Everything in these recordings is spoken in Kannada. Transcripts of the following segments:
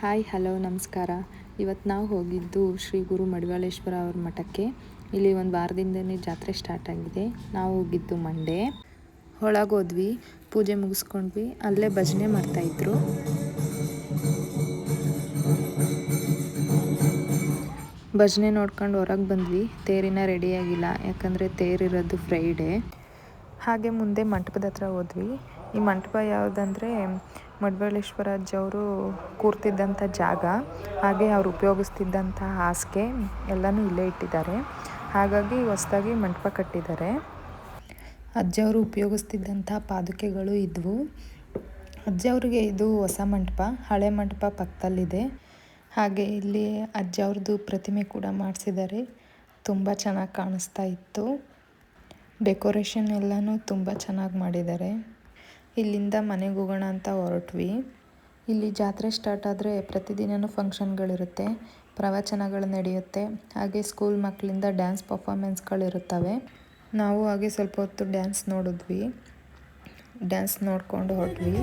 ಹಾಯ್, ಹಲೋ, ನಮಸ್ಕಾರ. ಇವತ್ತು ನಾವು ಹೋಗಿದ್ದು ಶ್ರೀ ಗುರು ಮಡಿವಾಳೇಶ್ವರ ಅವ್ರ ಮಠಕ್ಕೆ. ಇಲ್ಲಿ ಒಂದು ವಾರದಿಂದನೇ ಜಾತ್ರೆ ಸ್ಟಾರ್ಟ್ ಆಗಿದೆ. ನಾವು ಹೋಗಿದ್ದು ಮಂಡೇ ಒಳಗೋದ್ವಿ, ಪೂಜೆ ಮುಗಿಸ್ಕೊಂಡ್ವಿ, ಅಲ್ಲೇ ಭಜನೆ ಮಾಡ್ತಾಯಿದ್ರು ಭಜನೆ ನೋಡ್ಕೊಂಡು ಹೊರಗೆ ಬಂದ್ವಿ. ತೇರಿನ ರೆಡಿಯಾಗಿಲ್ಲ ಯಾಕಂದರೆ ತೇರಿರೋದು ಫ್ರೈಡೇ ಹಾಗೆ ಮುಂದೆ ಮಂಟಪದ ಹತ್ರ ಹೋದ್ವಿ. ಈ ಮಂಟಪ ಯಾವುದಂದರೆ ಮಡ್ಬಳೇಶ್ವರ ಅಜ್ಜವರು ಕೂರ್ತಿದ್ದಂಥ ಜಾಗ, ಹಾಗೆ ಅವ್ರು ಉಪಯೋಗಿಸ್ತಿದ್ದಂಥ ಹಾಸಿಗೆ ಎಲ್ಲನೂ ಇಲ್ಲೇ ಇಟ್ಟಿದ್ದಾರೆ. ಹಾಗಾಗಿ ಹೊಸ್ದಾಗಿ ಮಂಟಪ ಕಟ್ಟಿದ್ದಾರೆ. ಅಜ್ಜವರು ಉಪಯೋಗಿಸ್ತಿದ್ದಂಥ ಪಾದುಕೆಗಳು ಇದ್ವು. ಅಜ್ಜವ್ರಿಗೆ ಇದು ಹೊಸ ಮಂಟಪ, ಹಳೆ ಮಂಟಪ ಪಕ್ಕದಲ್ಲಿದೆ. ಹಾಗೆ ಇಲ್ಲಿ ಅಜ್ಜವ್ರದ್ದು ಪ್ರತಿಮೆ ಕೂಡ ಮಾಡಿಸಿದ್ದಾರೆ. ತುಂಬ ಚೆನ್ನಾಗಿ ಕಾಣಿಸ್ತಾ ಇತ್ತು. ಡೆಕೋರೇಷನ್ ಎಲ್ಲನೂ ತುಂಬ ಚೆನ್ನಾಗಿ ಮಾಡಿದ್ದಾರೆ. ಇಲ್ಲಿಂದ ಮನೆಗೆ ಹೋಗೋಣ ಅಂತ ಹೊರಟ್ವಿ. ಇಲ್ಲಿ ಜಾತ್ರೆ ಸ್ಟಾರ್ಟ್ ಆದರೆ ಪ್ರತಿದಿನವೂ ಫಂಕ್ಷನ್ಗಳಿರುತ್ತೆ ಪ್ರವಚನಗಳು ನಡೆಯುತ್ತೆ, ಹಾಗೆ ಸ್ಕೂಲ್ ಮಕ್ಕಳಿಂದ ಡ್ಯಾನ್ಸ್ ಪರ್ಫಾಮೆನ್ಸ್ಗಳಿರುತ್ತವೆ ನಾವು ಹಾಗೆ ಸ್ವಲ್ಪ ಹೊತ್ತು ಡ್ಯಾನ್ಸ್ ನೋಡಿದ್ವಿ. ಡ್ಯಾನ್ಸ್ ನೋಡಿಕೊಂಡು ಹೊರಟ್ವಿ.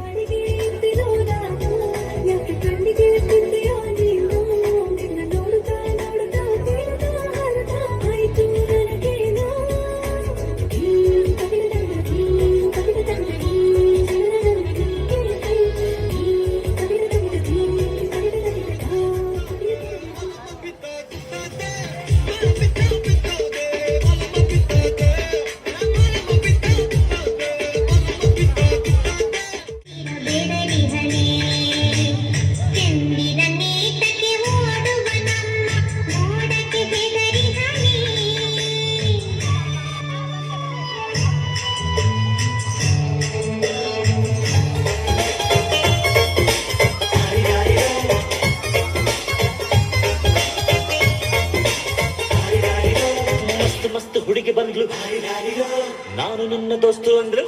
ಬಂದ್ಲು ನಾನು ನಿನ್ನ ದೋಸ್ತು ಅಂದ್ರು.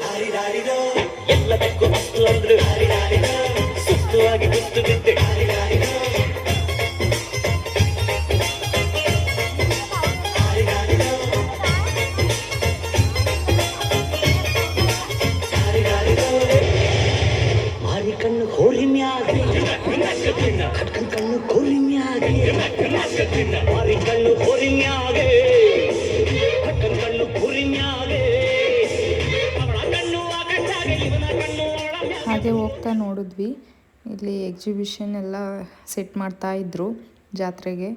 ಎಲ್ಲದಕ್ಕೂ ಮಸ್ತು ಅಂದ್ರು. ಸುಸ್ತು ಆಗಿ ಕುಸ್ತು ಬಿದ್ದೆ. ಮಾರಿ ಕಣ್ಣು ಮ್ಯಾಗೆ. ಹಾಗೆ ಹೋಗ್ತಾ ನೋಡಿದ್ವಿ. ಇಲ್ಲಿ ಎಕ್ಸಿಬಿಷನ್ ಎಲ್ಲ ಸೆಟ್ ಮಾಡ್ತಾ ಇದ್ರು ಜಾತ್ರೆಗೆ.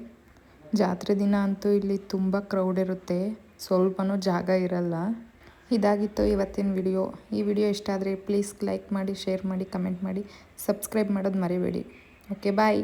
ಜಾತ್ರೆ ದಿನ ಅಂತೂ ಇಲ್ಲಿ ತುಂಬ ಕ್ರೌಡ್ ಇರುತ್ತೆ. ಸ್ವಲ್ಪನೂ ಜಾಗ ಇರಲ್ಲ. ಇದಾಗಿತ್ತು ಇವತ್ತಿನ ವಿಡಿಯೋ ಈ ವಿಡಿಯೋ ಇಷ್ಟ ಆದರೆ ಪ್ಲೀಸ್ ಲೈಕ್ ಮಾಡಿ ಶೇರ್ ಮಾಡಿ ಕಮೆಂಟ್ ಮಾಡಿ ಸಬ್ಸ್ಕ್ರೈಬ್ ಮಾಡೋದು ಮರಿಬೇಡಿ. Okay bye